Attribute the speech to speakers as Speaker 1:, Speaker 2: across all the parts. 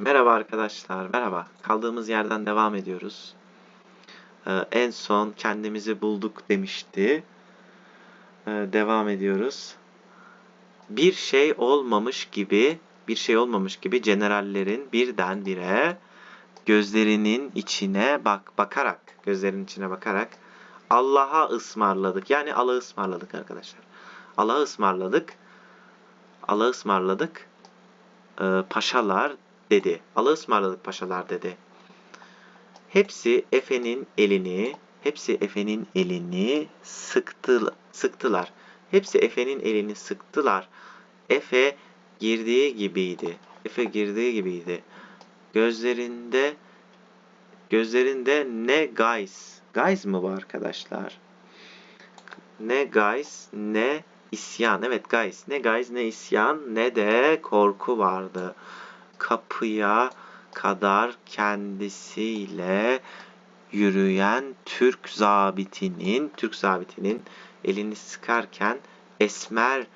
Speaker 1: Merhaba arkadaşlar, merhaba. Kaldığımız yerden devam ediyoruz. Ee, en son kendimizi bulduk demişti. Ee, devam ediyoruz. Bir şey olmamış gibi, bir şey olmamış gibi generallerin birdenbire gözlerinin içine bak bakarak, gözlerinin içine bakarak Allah'a ısmarladık. Yani Allah'a ısmarladık arkadaşlar. Allah'a ısmarladık. Allah'a ısmarladık. Ee, paşalar dedi. Allah'a paşalar dedi. Hepsi Efe'nin elini, hepsi Efe'nin elini sıktı, sıktılar. Hepsi Efe'nin elini sıktılar. Efe girdiği gibiydi. Efe girdiği gibiydi. Gözlerinde gözlerinde ne guys. Guys mı bu arkadaşlar? Ne guys ne isyan. Evet guys. Ne guys ne isyan ne de korku vardı kapıya kadar kendisiyle yürüyen Türk zabitinin Türk zabitinin elini sıkarken esmer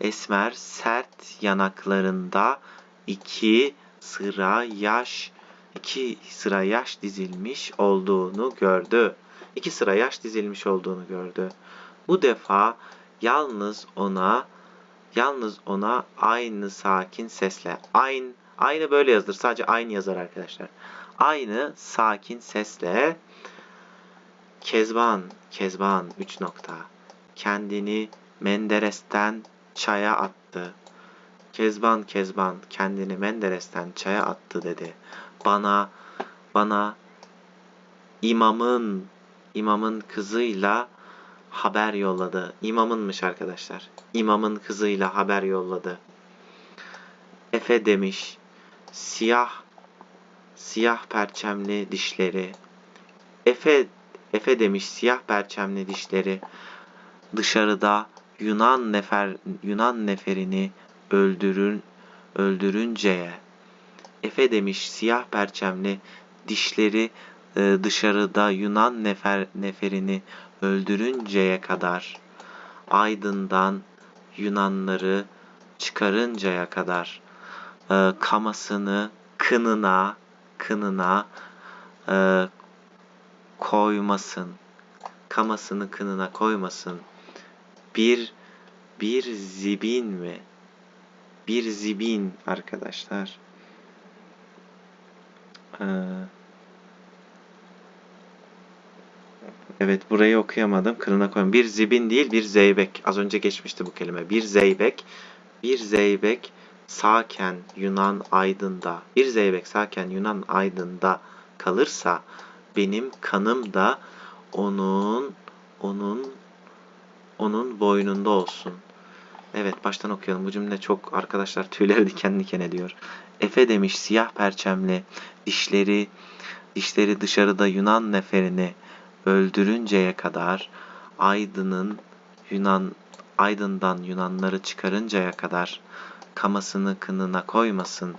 Speaker 1: esmer sert yanaklarında iki sıra yaş iki sıra yaş dizilmiş olduğunu gördü. İki sıra yaş dizilmiş olduğunu gördü. Bu defa yalnız ona yalnız ona aynı sakin sesle aynı Aynı böyle yazılır. Sadece aynı yazar arkadaşlar. Aynı sakin sesle Kezban, Kezban 3 nokta. Kendini Menderes'ten çaya attı. Kezban, Kezban kendini Menderes'ten çaya attı dedi. Bana, bana imamın, imamın kızıyla haber yolladı. İmamınmış arkadaşlar. İmamın kızıyla haber yolladı. Efe demiş, siyah siyah perçemli dişleri. Efe Efe demiş siyah perçemli dişleri. Dışarıda Yunan nefer Yunan neferini öldürün öldürünceye. Efe demiş siyah perçemli dişleri e, dışarıda Yunan nefer neferini öldürünceye kadar Aydın'dan Yunanları çıkarıncaya kadar e, kamasını kınına kınına e, koymasın. Kamasını kınına koymasın. Bir bir zibin mi? Bir zibin arkadaşlar. Ee, evet burayı okuyamadım. Kınına koyun. Bir zibin değil bir zeybek. Az önce geçmişti bu kelime. Bir zeybek. Bir zeybek sağken Yunan Aydın'da, bir zeybek sağken Yunan Aydın'da kalırsa benim kanım da onun onun onun boynunda olsun. Evet baştan okuyalım. Bu cümle çok arkadaşlar tüyleri diken diken ediyor. Efe demiş siyah perçemli dişleri dişleri dışarıda Yunan neferini öldürünceye kadar Aydın'ın Yunan Aydın'dan Yunanları çıkarıncaya kadar kamasını kınına koymasın.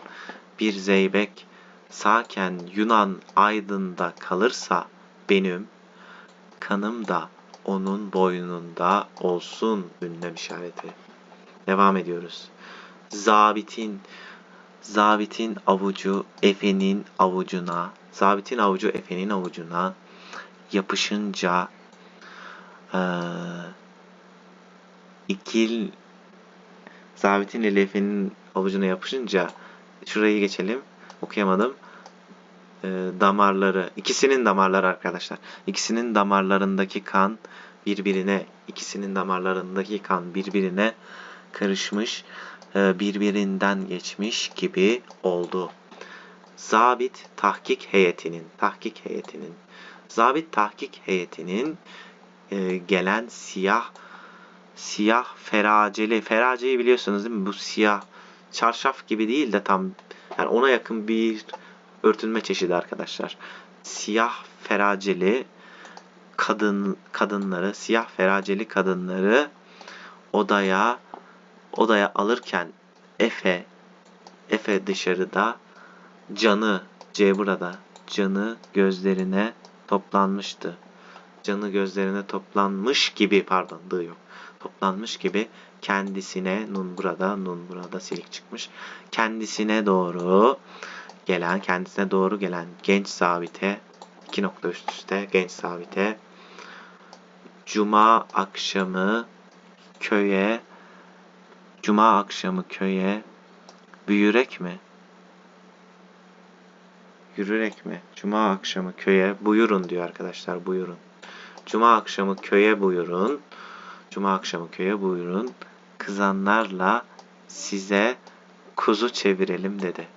Speaker 1: Bir zeybek sağken Yunan aydında kalırsa benim kanım da onun boynunda olsun ünlem işareti. Devam ediyoruz. Zabitin Zabitin avucu Efe'nin avucuna, Zabitin avucu Efe'nin avucuna yapışınca ee, ikil Zabitin ile Efe'nin avucuna yapışınca şurayı geçelim. Okuyamadım. E, damarları, ikisinin damarları arkadaşlar. İkisinin damarlarındaki kan birbirine, ikisinin damarlarındaki kan birbirine karışmış, e, birbirinden geçmiş gibi oldu. Zabit tahkik heyetinin, tahkik heyetinin, zabit tahkik heyetinin e, gelen siyah siyah feraceli. Feraceyi biliyorsunuz değil mi? Bu siyah çarşaf gibi değil de tam yani ona yakın bir örtünme çeşidi arkadaşlar. Siyah feraceli kadın kadınları, siyah feraceli kadınları odaya odaya alırken Efe Efe dışarıda canı C burada canı gözlerine toplanmıştı. Canı gözlerine toplanmış gibi pardon dı yok toplanmış gibi kendisine nun burada nun burada silik çıkmış kendisine doğru gelen, kendisine doğru gelen genç zabite, iki nokta üst üste genç zabite, Cuma akşamı köye, Cuma akşamı köye, büyürek mi? Yürürek mi? Cuma akşamı köye buyurun diyor arkadaşlar buyurun. Cuma akşamı köye buyurun. Cuma akşamı köye buyurun. Kızanlarla size kuzu çevirelim dedi.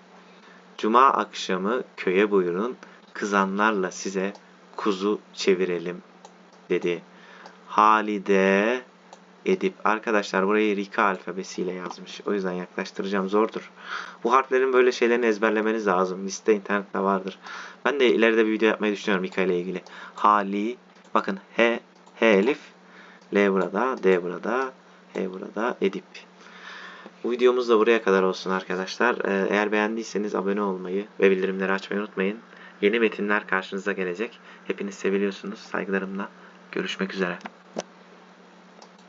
Speaker 1: Cuma akşamı köye buyurun. Kızanlarla size kuzu çevirelim dedi. Halide Edip. Arkadaşlar burayı Rika alfabesiyle yazmış. O yüzden yaklaştıracağım zordur. Bu harflerin böyle şeylerini ezberlemeniz lazım. Liste internette vardır. Ben de ileride bir video yapmayı düşünüyorum Rika ile ilgili. Hali. Bakın H, H elif. L burada. D burada. H burada. Edip. Bu videomuz da buraya kadar olsun arkadaşlar. Ee, Eğer beğendiyseniz abone olmayı ve bildirimleri açmayı unutmayın. Yeni metinler karşınıza gelecek. Hepiniz seviliyorsunuz. Saygılarımla. Görüşmek üzere.